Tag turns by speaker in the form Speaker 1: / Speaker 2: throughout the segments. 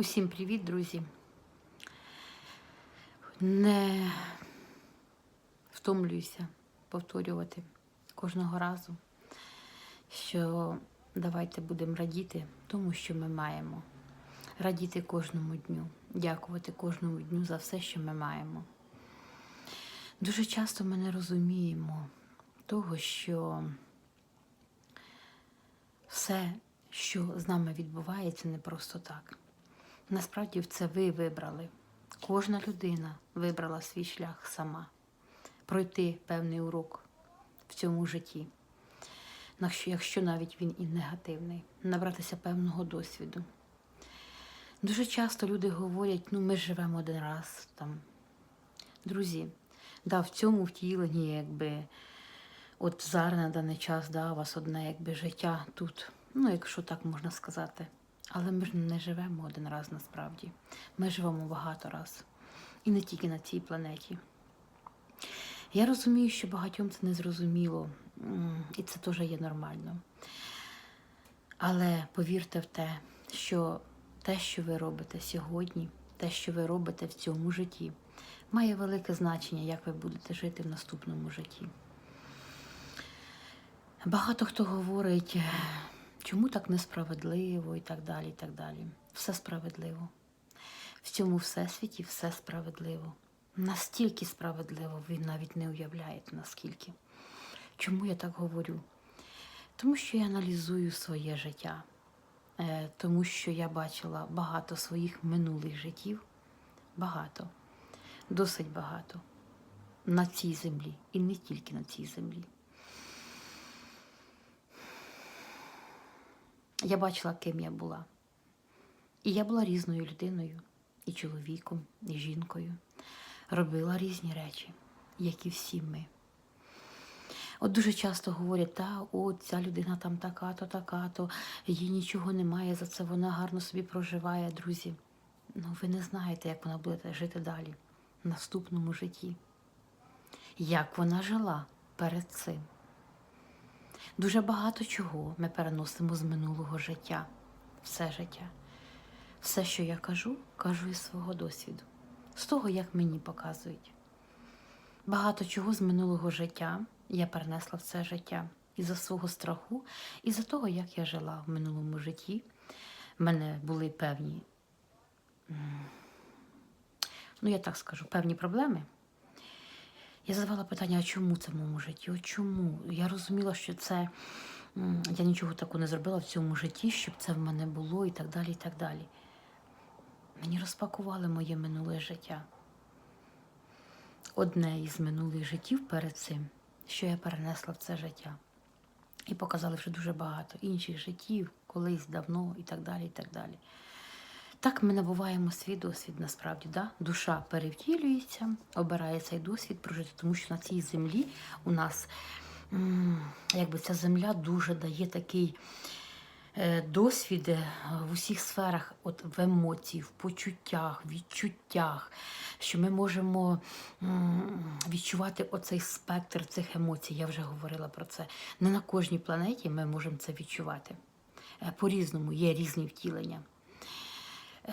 Speaker 1: Усім привіт, друзі. Не втомлююся повторювати кожного разу, що давайте будемо радіти тому, що ми маємо. Радіти кожному дню, дякувати кожному дню за все, що ми маємо. Дуже часто ми не розуміємо того, що все, що з нами відбувається, не просто так. Насправді це ви вибрали. Кожна людина вибрала свій шлях сама. Пройти певний урок в цьому житті. Якщо- навіть він і негативний, набратися певного досвіду. Дуже часто люди говорять, ну ми живемо один раз там. Друзі, да, в цьому втіленні, якби, от зараз на даний час, да, у вас одне якби життя тут, ну, якщо так можна сказати. Але ми ж не живемо один раз насправді. Ми живемо багато раз. І не тільки на цій планеті. Я розумію, що багатьом це не зрозуміло, і це теж є нормально. Але повірте в те, що те, що ви робите сьогодні, те, що ви робите в цьому житті, має велике значення, як ви будете жити в наступному житті. Багато хто говорить, «Е, чому так несправедливо і так далі. і так далі. Все справедливо. В цьому всесвіті все справедливо. Настільки справедливо, ви навіть не уявляєте, наскільки. Чому я так говорю? Тому що я аналізую своє життя, Е, тому що я бачила багато своїх минулих життів, багато, досить багато на цій землі і не тільки на цій землі. Я бачила, ким я була. І я була різною людиною, і чоловіком, і жінкою. Робила різні речі, як і всі ми. От дуже часто говорять, та от ця людина там така-то, така-то, їй нічого немає, за це вона гарно собі проживає, друзі. Ну, ви не знаєте, як вона буде жити далі, в наступному житті. Як вона жила перед цим. Дуже багато чого ми переносимо з минулого життя, все життя. Все, що я кажу, кажу із свого досвіду, з того, як мені показують. Багато чого з минулого життя я перенесла в це життя із-за свого страху, із-за того, як я жила в минулому житті. В мене були певні, ну я так скажу, певні проблеми. Я задавала питання, а чому це в моєму житті? От чому? Я розуміла, що це я нічого такого не зробила в цьому житті, щоб це в мене було і так далі, і так далі. Мені розпакували моє минуле життя. Одне із минулих життів перед цим, що я перенесла в це життя. І показали вже дуже багато інших життів, колись давно і так далі. і так далі. Так ми набуваємо свій досвід насправді. Да? Душа перевтілюється, обирає цей досвід прожити, тому що на цій землі у нас якби ця земля дуже дає такий е, досвід е, в усіх сферах, от в емоції, в почуттях, відчуттях, що ми можемо відчувати оцей спектр цих емоцій. Я вже говорила про це. Не на кожній планеті ми можемо це відчувати. Е, По-різному є різні втілення.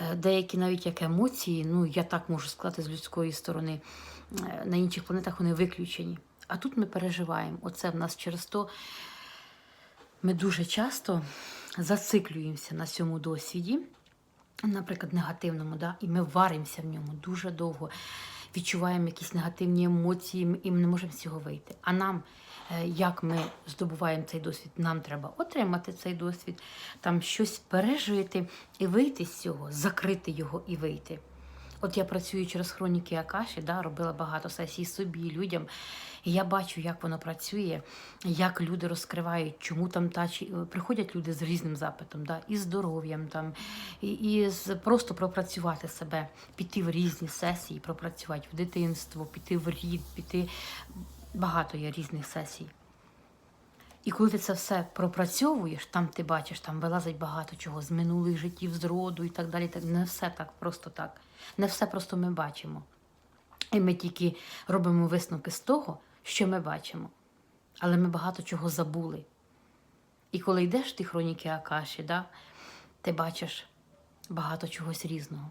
Speaker 1: Е, Деякі навіть як емоції, ну я так можу сказати з людської сторони, е, на інших планетах вони виключені. А тут ми переживаємо. Оце в нас через то ми дуже часто зациклюємося на цьому досвіді, наприклад, негативному, да? і ми варимося в ньому дуже довго, відчуваємо якісь негативні емоції і ми не можемо з цього вийти. А нам, е, як ми здобуваємо цей досвід, нам треба отримати цей досвід, там щось пережити і вийти з цього, закрити його і вийти. От я працюю через хроніки Акаші, да, робила багато сесій собі, людям. І я бачу, як воно працює, як люди розкривають, чому там та чи приходять люди з різним запитом, да, і здоров'ям, там, і, і з просто пропрацювати себе, піти в різні сесії, пропрацювати в дитинство, піти в рід, піти. Багато є різних сесій. І коли ти це все пропрацьовуєш, там ти бачиш, там вилазить багато чого з минулих життів, з роду і так далі. Не все так просто так. Не все просто ми бачимо. І ми тільки робимо висновки з того, що ми бачимо. Але ми багато чого забули. І коли йдеш ті хроніки Акаші, да, ти бачиш багато чогось різного.